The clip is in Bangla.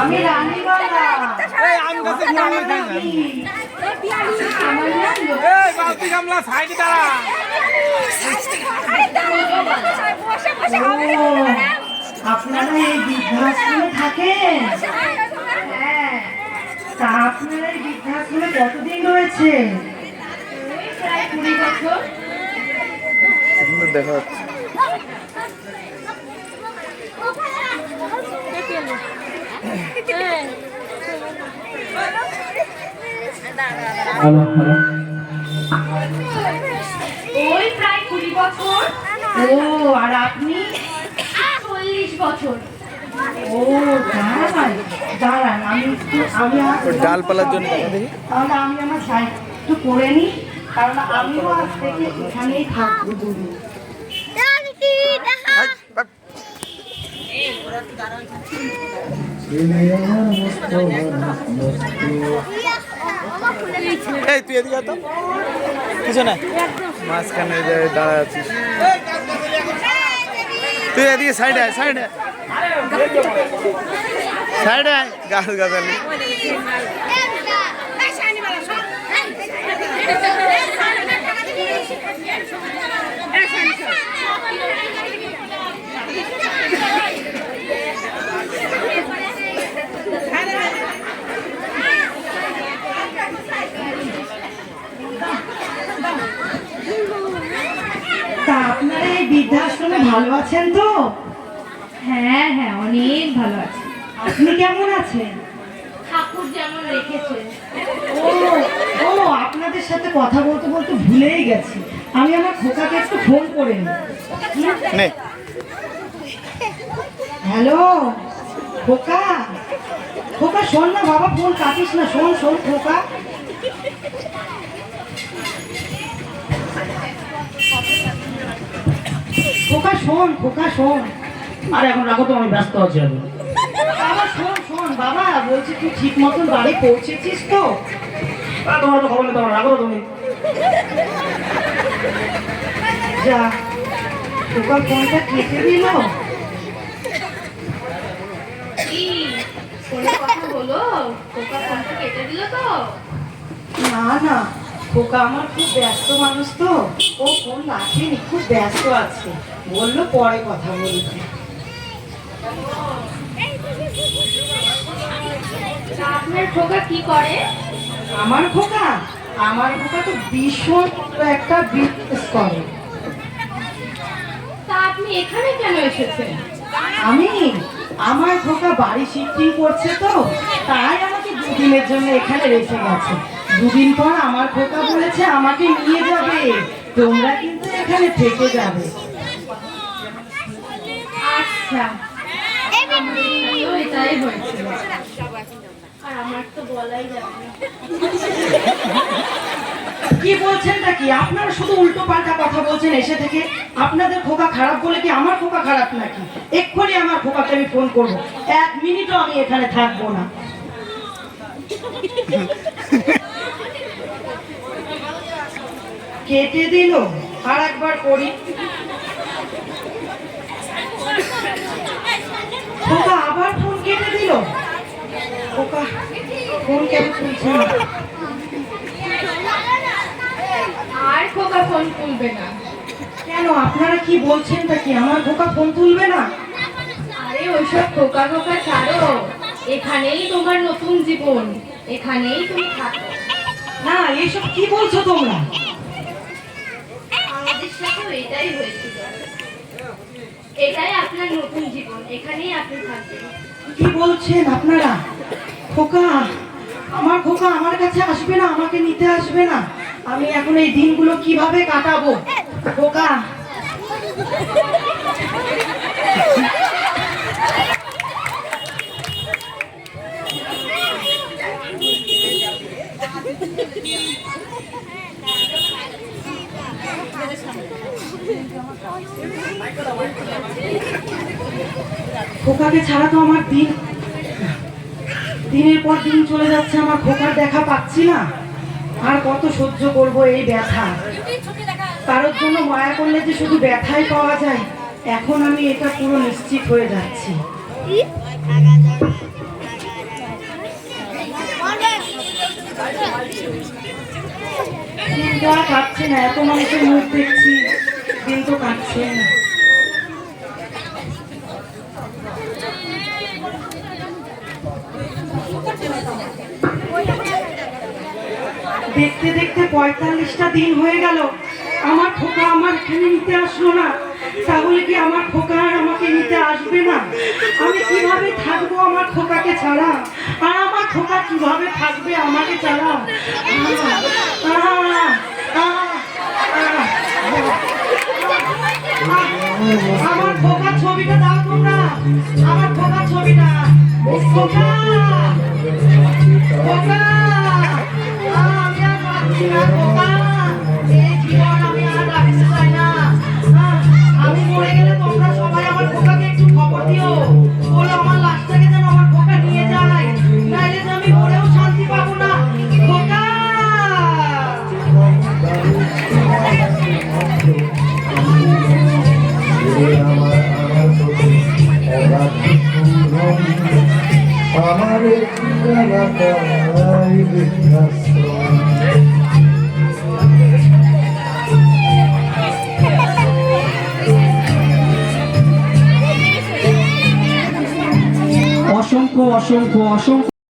আমি রানীবালা এই আম গাছে কি আম খাই না? আমার নাম লো- এই বালতি গামলা আপনারা এই বৃদ্ধাশ্রমে থাকেন তা আপনারা এই বৃদ্ধাশ্রমে কতদিন রয়েছে, দেখা যাচ্ছে ওই প্রায় কুড়ি বছর। ও আর আপনি? চল্লিশ বছর। ও দাঁড়ান দাঁড়ান আমি একটু আমি ডালপালার জন্য তাহলে আমি আমার সাইড একটু করে নিই কারণ আমিও আজ থেকে এখানেই থাকব দুদিন। এই তুই এদিকে তো পিছনে মাঝখানে দাঁড়া আছিস তুই এদিকে সাইডে আয় সাইডে সাইডে আয় গাছ গাছালি তা আপনারা এই বৃদ্ধাশ্রমে ভালো আছেন তো? হ্যাঁ হ্যাঁ অনেক ভালো আছি। আপনি কেমন আছেন? ঠাকুর যেমন রেখেছে। ও ও আপনাদের সাথে কথা বলতে বলতে ভুলেই গেছি। আমি আমার খোকাকে একটু ফোন করে নিই। নে। হ্যালো খোকা? খোকা শোন না বাবা ফোন কাটিস না শোন শোন খোকা। খোকা শোন খোকা শোন আরে এখন রাখো তো আমি ব্যস্ত আছি আমি বাবা শোন শোন বাবা বলছি তুই ঠিক মতন বাড়ি পৌঁছেছিস তো? তোমার তো খবর নেই তোমার রাখো তো তুমি। যা খোকা ফোনটা কেটে দিল। না না। খোকা আমার খুব ব্যস্ত মানুষ তো। ও ফোন রাখেনি খুব ব্যস্ত আছে। বলল পরে কথা বলতে আপনার খোকা কি করে? আমার খোকা? আমার খোকা তো ভীষণ একটা বিজনেস করে। তা আপনি এখানে কেন এসেছেন? আমি? আমার খোকা বাড়ি শিফটিং করছে তো তাই আমাকে জন্য এখানে রেখে গেছে। দুদিন পর আমার খোকা বলেছে আমাকে নিয়ে যাবে। তোমরা কিন্তু এখানে থেকে যাবে। আচ্ছা। এটাই হয়েছিল আর আমার তো বলাই যাবে কি বলছেন নাকি আপনারা শুধু উল্টো পাল্টা কথা বলছেন এসে থেকে। আপনাদের খোকা খারাপ বলে কি আমার খোকা খারাপ নাকি? এক্ষুনি আমার খোকাকে আমি ফোন করব। এক মিনিটও আমি এখানে থাকব না। কেটে দিল আর একবার করি। খোকা আবার ফোন কেটে দিল? খোকা ফোন কেন তুলছে না? আর খোকা ফোন তুলবে না। কেন আপনারা কি বলছেন তা কি? আমার খোকা ফোন তুলবে না? আরে ওইসব খোকা খোকা ছাড়ো। এখানেই তোমার নতুন জীবন। এখানেই তুমি থাকো। না এইসব কি বলছো তোমরা? আমাদের সাথেও এটাই হয়েছিল। এটাই আপনার নতুন জীবন এখানেই আপনি থাকবেন। কি বলছেন আপনারা? খোকা আমার খোকা আমার কাছে আসবে না আমাকে নিতে আসবে না। আমি এখন এই দিনগুলো কীভাবে কাটাবো? খোকা। খোকাকে ছাড়া তো আমার দিন। দিনের পর দিন চলে যাচ্ছে আমার খোকার দেখা পাচ্ছি না। আর কত সহ্য করব এই ব্যথা। কারোর জন্য মায়া করলে যে শুধু ব্যথাই পাওয়া যায়, এখন আমি এটা পুরো নিশ্চিত হয়ে যাচ্ছি। কাটছে না, এত মানুষের মুখ দেখছি কিন্তু কাটছে না। দেখতে দেখতে পঁয়তাল্লিশটা দিন হয়ে গেল আমার খোকা আমার এখানে নিতে আসলো না তাহলে কি আমার খোকা আর আমাকে নিতে আসবে না আমি কীভাবে থাকব আমার খোকাকে ছাড়া আর আমার খোকা কীভাবে থাকবে আমাকে ছাড়া। আমার খোকার ছবিটা দাও তোমরা অসংখ্য অসংখ্য